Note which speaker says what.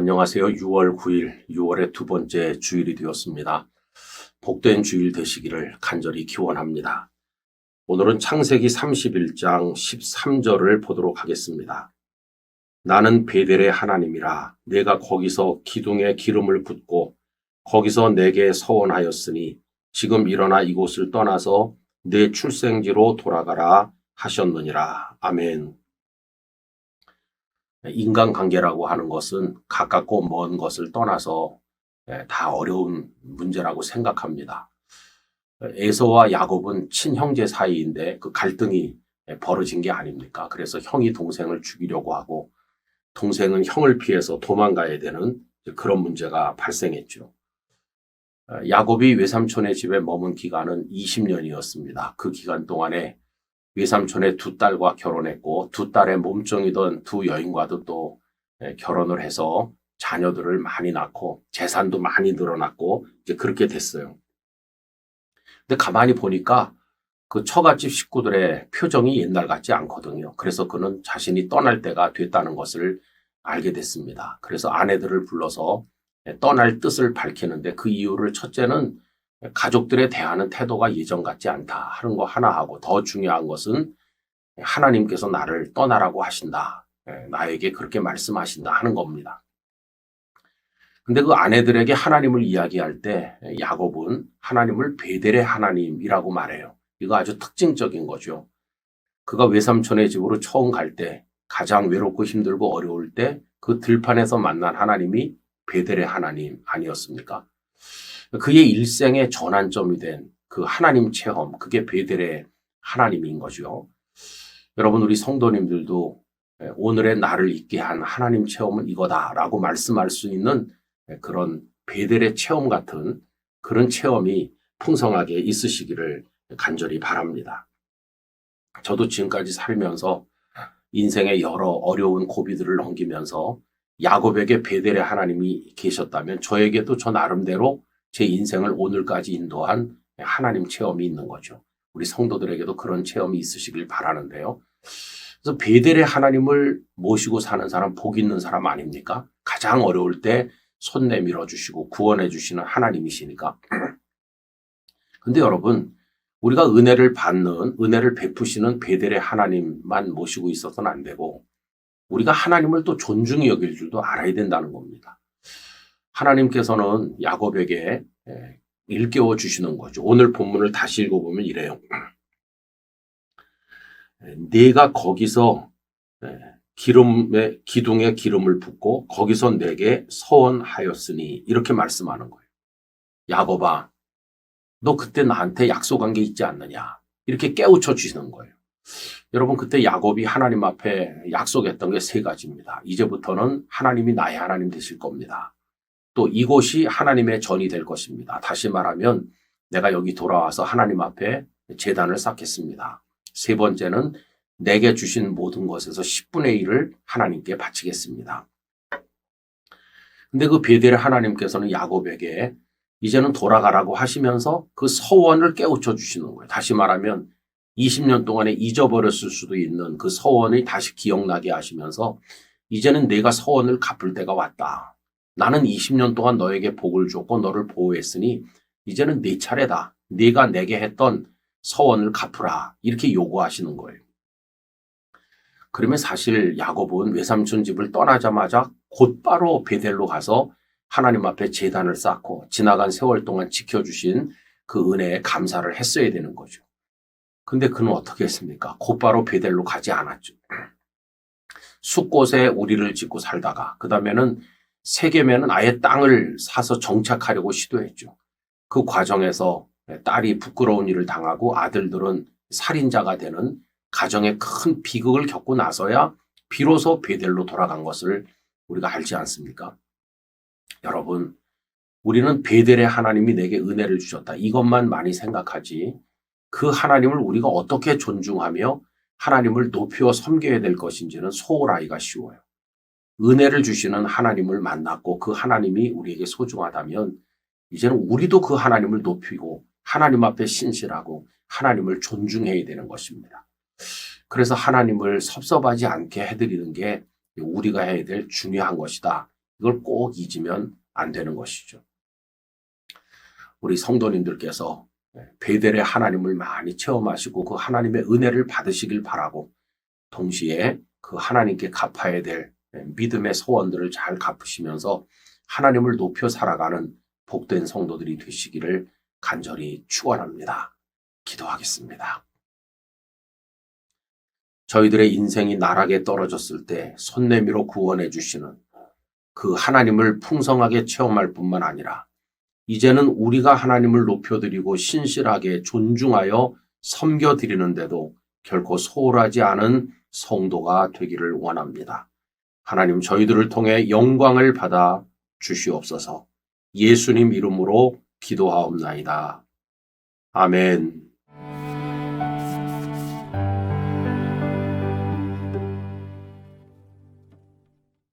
Speaker 1: 안녕하세요. 6월 9일, 6월의 두 번째 주일이 되었습니다. 복된 주일 되시기를 간절히 기원합니다. 오늘은 창세기 31장 13절을 보도록 하겠습니다. 나는 베델의 하나님이라 내가 거기서 기둥에 기름을 붓고 거기서 내게 서원하였으니 지금 일어나 이곳을 떠나서 내 출생지로 돌아가라 하셨느니라. 아멘. 인간관계라고 하는 것은 가깝고 먼 것을 떠나서 예, 다 어려운 문제라고 생각합니다. 에서와 야곱은 친형제 사이인데 그 갈등이 벌어진 게 아닙니까? 그래서 형이 동생을 죽이려고 하고 동생은 형을 피해서 도망가야 되는 그런 문제가 발생했죠. 야곱이 외삼촌의 집에 머문 기간은 20년이었습니다. 그 기간 동안에 외삼촌의 두 딸과 결혼했고 두 딸의 몸종이던 두 여인과도 또 예, 결혼을 해서 자녀들을 많이 낳고 재산도 많이 늘어났고 이제 그렇게 됐어요. 근데 가만히 보니까 그 처갓집 식구들의 표정이 옛날 같지 않거든요. 그래서 그는 자신이 떠날 때가 됐다는 것을 알게 됐습니다. 그래서 아내들을 불러서 예, 떠날 뜻을 밝히는데 그 이유를 첫째는 가족들에 대하는 태도가 예전 같지 않다 하는 거 하나 하고 더 중요한 것은 하나님께서 나를 떠나라고 하신다. 예, 나에게 그렇게 말씀하신다 하는 겁니다. 근데 그 아내들에게 하나님을 이야기할 때 야곱은 하나님을 베델의 하나님이라고 말해요. 이거 아주 특징적인 거죠. 그가 외삼촌의 집으로 처음 갈 때 가장 외롭고 힘들고 어려울 때 그 들판에서 만난 하나님이 베델의 하나님 아니었습니까? 그의 일생의 전환점이 된 그 하나님 체험, 그게 베델의 하나님인 거죠. 여러분, 우리 성도님들도 오늘의 나를 있게 한 하나님 체험은 이거다라고 말씀할 수 있는 그런 베델의 체험 같은 그런 체험이 풍성하게 있으시기를 간절히 바랍니다. 저도 지금까지 살면서 인생의 여러 어려운 고비들을 넘기면서 야곱에게 베델의 하나님이 계셨다면 저에게도 저 나름대로 제 인생을 오늘까지 인도한 하나님 체험이 있는 거죠. 우리 성도들에게도 그런 체험이 있으시길 바라는데요. 그래서 베델의 하나님을 모시고 사는 사람, 복 있는 사람 아닙니까? 가장 어려울 때 손 내밀어 주시고 구원해 주시는 하나님이시니까. 근데 여러분, 우리가 은혜를 받는, 은혜를 베푸시는 베델의 하나님만 모시고 있어서는 안 되고, 우리가 하나님을 또 존중히 여길 줄도 알아야 된다는 겁니다. 하나님께서는 야곱에게 일깨워 주시는 거죠. 오늘 본문을 다시 읽어보면 이래요. 네가 거기서 기름에 기둥에 기름을 붓고 거기서 내게 서원하였으니 이렇게 말씀하는 거예요. 야곱아, 너 그때 나한테 약속한 게 있지 않느냐? 이렇게 깨우쳐 주시는 거예요. 여러분 그때 야곱이 하나님 앞에 약속했던 게 세 가지입니다. 이제부터는 하나님이 나의 하나님 되실 겁니다. 또 이곳이 하나님의 전이 될 것입니다. 다시 말하면 내가 여기 돌아와서 하나님 앞에 재단을 쌓겠습니다. 세 번째는 내게 주신 모든 것에서 10분의 1을 하나님께 바치겠습니다. 근데 그 베델 하나님께서는 야곱에게 이제는 돌아가라고 하시면서 그 서원을 깨우쳐 주시는 거예요. 다시 말하면 20년 동안에 잊어버렸을 수도 있는 그 서원을 다시 기억나게 하시면서 이제는 내가 서원을 갚을 때가 왔다. 나는 20년 동안 너에게 복을 줬고 너를 보호했으니 이제는 네 차례다. 네가 내게 했던 서원을 갚으라. 이렇게 요구하시는 거예요. 그러면 사실 야곱은 외삼촌 집을 떠나자마자 곧바로 베델로 가서 하나님 앞에 재단을 쌓고 지나간 세월 동안 지켜주신 그 은혜에 감사를 했어야 되는 거죠. 근데 그는 어떻게 했습니까? 곧바로 베델로 가지 않았죠. 숲곳에 우리를 짓고 살다가 그 다음에는 세계면은 아예 땅을 사서 정착하려고 시도했죠. 그 과정에서 딸이 부끄러운 일을 당하고 아들들은 살인자가 되는 가정의 큰 비극을 겪고 나서야 비로소 베델로 돌아간 것을 우리가 알지 않습니까? 여러분, 우리는 베델의 하나님이 내게 은혜를 주셨다. 이것만 많이 생각하지. 그 하나님을 우리가 어떻게 존중하며 하나님을 높여 섬겨야 될 것인지는 소홀하기가 쉬워요. 은혜를 주시는 하나님을 만났고 그 하나님이 우리에게 소중하다면 이제는 우리도 그 하나님을 높이고 하나님 앞에 신실하고 하나님을 존중해야 되는 것입니다. 그래서 하나님을 섭섭하지 않게 해드리는 게 우리가 해야 될 중요한 것이다. 이걸 꼭 잊으면 안 되는 것이죠. 우리 성도님들께서 베델의 하나님을 많이 체험하시고 그 하나님의 은혜를 받으시길 바라고 동시에 그 하나님께 갚아야 될 믿음의 소원들을 잘 갚으시면서 하나님을 높여 살아가는 복된 성도들이 되시기를 간절히 축원합니다. 기도하겠습니다. 저희들의 인생이 나락에 떨어졌을 때 손 내밀어 구원해 주시는 그 하나님을 풍성하게 체험할 뿐만 아니라 이제는 우리가 하나님을 높여드리고 신실하게 존중하여 섬겨드리는데도 결코 소홀하지 않은 성도가 되기를 원합니다. 하나님 저희들을 통해 영광을 받아 주시옵소서 예수님 이름으로 기도하옵나이다. 아멘.